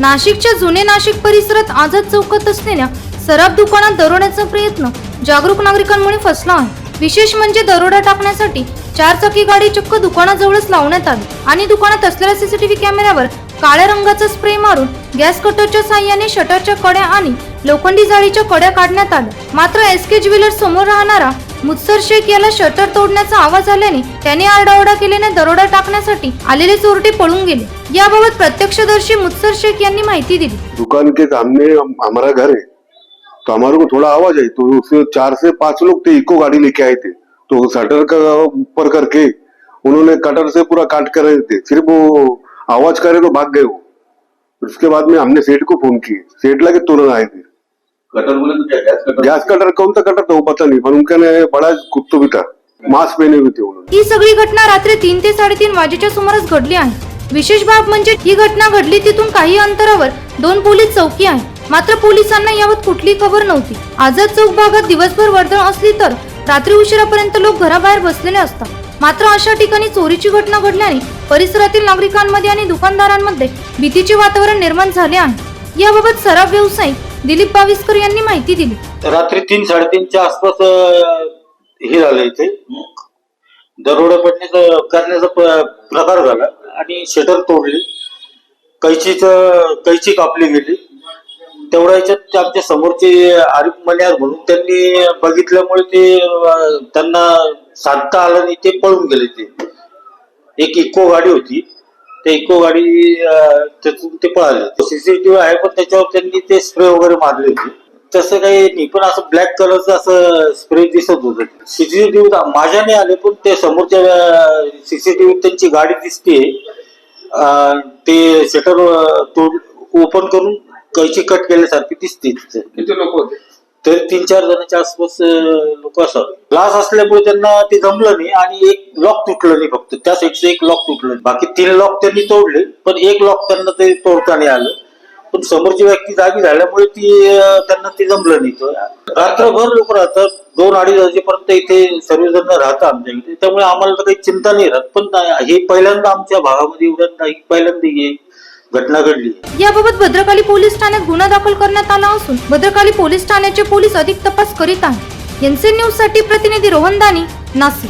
नाशिकच्या जुने नाशिक परिसरात आझाद चौकात असलेल्या सराफ दुकानात दरोड्याचा प्रयत्न जागरूक नागरिकांमुळे फसला आहे. विशेष म्हणजे दरोडा टाकण्यासाठी चार चाकी गाडी चक्क दुकानाजवळच लावण्यात आली आणि दुकानात असलेल्या सीसीटीव्ही कॅमेऱ्यावर काळ्या रंगाचा स्प्रे मारून गॅस कटरच्या साह्याने शटरच्या कड्या आणि लोखंडी जाळीच्या कड्या काढण्यात आल्या. मात्र एस के ज्वेलर समोर राहणारा मुत्सर शेख याला शटर तोडण्याचा आवाज आल्याने त्याने आरडाओरडा केल्याने दरोडा टाकण्यासाठी आलेले चोरटे पळून गेले. याबाबत प्रत्यक्षदर्शी मुत्सर शेख यांनी माहिती दिली. दुकान के सामने हमारा घर है. तो हमारे को थोड़ा आवाज आई. तो उससे चार से पांच लोग थे इको गाड़ी लेके आए थे. तो शटर का ऊपर करके उन्होंने कटर से पूरा काट कर रहे थे. सिर्फ वो आवाज करे तो भाग गए वो. उसके बाद में हमने सेठ को फोन किए. सेठ लगे तुरंत आए थे. कटर बोले तो क्या गैस कटर गैस कटर कौन सा कटर था वो पता नहीं. पर उनके ने बड़ा कुत्तो भी था मास्क पहने हुए थे उन्होंने ही सगळी घटना रात्री तीन ते साडेतीन वाजेच्या सुमारास घडली आहे. विशेष बाब म्हणजे ही घटना घडली तिथून काही अंतरावर दोन पोलीस चौकी आहे. मात्र पोलिसांना यावत कुठली खबर नव्हती. आझाद चौक भागात दिवसभर वर्दळ असली तर रात्री उशिरापर्यंत लोक घराबाहेर बसलेले असतात. मात्र अशा ठिकाणी चोरीची घटना घडल्याने परिसरातील नागरिकांमध्ये आणि दुकानदारांमध्ये भीतीचे वातावरण निर्माण झाले आहे. याबाबत सराफ व्यावसायिक दिलीप बावीसकर यांनी माहिती दिली. रात्री तीन साडेतीनच्या आसपास हे झालं इथे. दरोडा पडण्याचा करण्याचा प्रकार झाला आणि शटर तोडली. कैचीच कैची कापली गेली. तेवढ्या याच्यात ते आमच्या समोरचे आरिफ मल्यार म्हणून त्यांनी बघितल्यामुळे ते त्यांना साधता आलं नाही ते पळून गेले ते. एक इको गाडी होती. ते इको गाडी त्यातून ते पळाले. सीसीटीव्ही आहे पण त्याच्यावर त्यांनी ते स्प्रे वगैरे मारले होते. तसं काही नाही पण असं ब्लॅक कलरचं असं स्प्रे दिसत होत. सीसीटीव्ही माझ्या नाही आले पण ते समोरच्या सीसीटीव्ही त्यांची गाडी दिसते ते शटर तोड ओपन करून कैची कट केल्यासारखी दिसते तिथे. किती लोक होते? तरी तीन चार जणांच्या आसपास लोक असावे. ग्लास असल्यामुळे त्यांना ते जमलं नाही आणि एक लॉक तुटलं नाही फक्त. त्या साईडचं एक लॉक तुटलं नाही. बाकी तीन लॉक त्यांनी तोडले पण एक लॉक त्यांना ते तोडता नाही आलं. पण समोरची व्यक्ती जागी झाल्यामुळे ती त्यांना ते जमलं नाही. रात्रभर लोक राहतात. दोन अडीच वाजेपर्यंत इथे सर्वजण राहतात आमच्या इथे. त्यामुळे आम्हाला तर काही चिंता नाही राहत. पण हे पहिल्यांदा आमच्या भागामध्ये एवढ्या नाही. पहिल्यांदा घटना घडली. याबाबत भद्रकाली पोलीस ठाण्यात गुन्हा दाखल करण्यात आला असून भद्रकाली पोलीस ठाण्याचे पोलीस अधिक तपास करीत आहेत. एनसी न्यूजसाठी प्रतिनिधी रोहन दानी नाशिक.